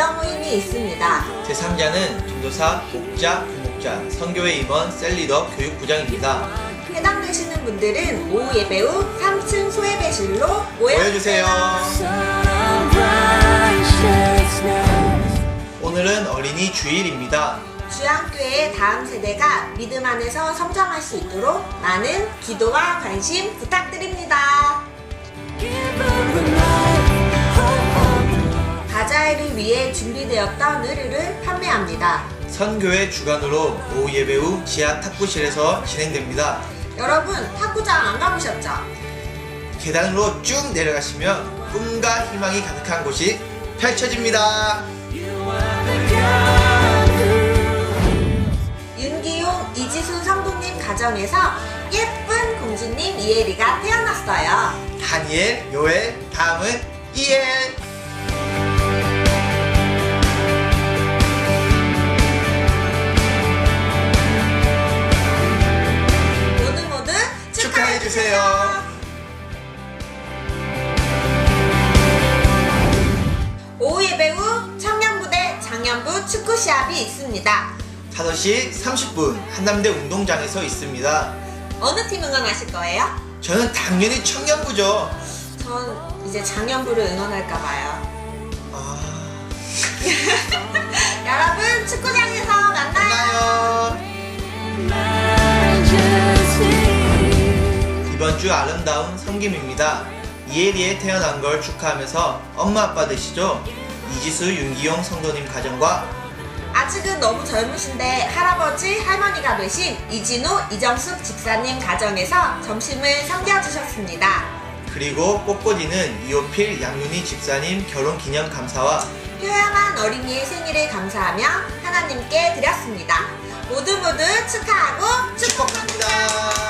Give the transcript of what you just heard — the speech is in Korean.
성이 있습니다. 제3자는 전도사, 목자, 부목자, 선교회 임원, 셀리더, 교육부장입니다. 해당되시는 분들은 오후 예배 후 3층 소예배실로 모여주세요. 오늘은 어린이 주일입니다. 주양교회의 다음 세대가 믿음 안에서 성장할 수 있도록 많은 기도와 관심 부탁드립니다. 준비되었던 의류를 판매합니다. 선교회 주관으로 오후 예배 후 지하 탁구실에서 진행됩니다. 여러분 탁구장 안 가보셨죠? 계단으로 쭉 내려가시면 꿈과 희망이 가득한 곳이 펼쳐집니다. 윤기용 이지수 성도님 가정에서 예쁜 공주님 이혜리가 태어났어요. 다니엘, 요엘, 다음은 이엘. 주세요. 오후 예배 후 청년부대 장년부 축구 시합이 있습니다. 5시 30분 한남대 운동장에서 있습니다. 어느 팀 응원하실 거예요? 저는 당연히 청년부죠. 전 이제 장년부를 응원할까 봐요. 이번 주 아름다운 성김입니다. 이혜리에 태어난 걸 축하하면서 엄마 아빠 되시죠? 이지수 윤기용 성도님 가정과 아직은 너무 젊으신데 할아버지 할머니가 되신 이진우 이정숙 집사님 가정에서 점심을 섬겨주셨습니다. 그리고 꽃꽂이는 이호필 양윤희 집사님 결혼 기념 감사와 효연한 어린이의 생일을 감사하며 하나님께 드렸습니다. 모두 모두 축하하고 축복합니다. God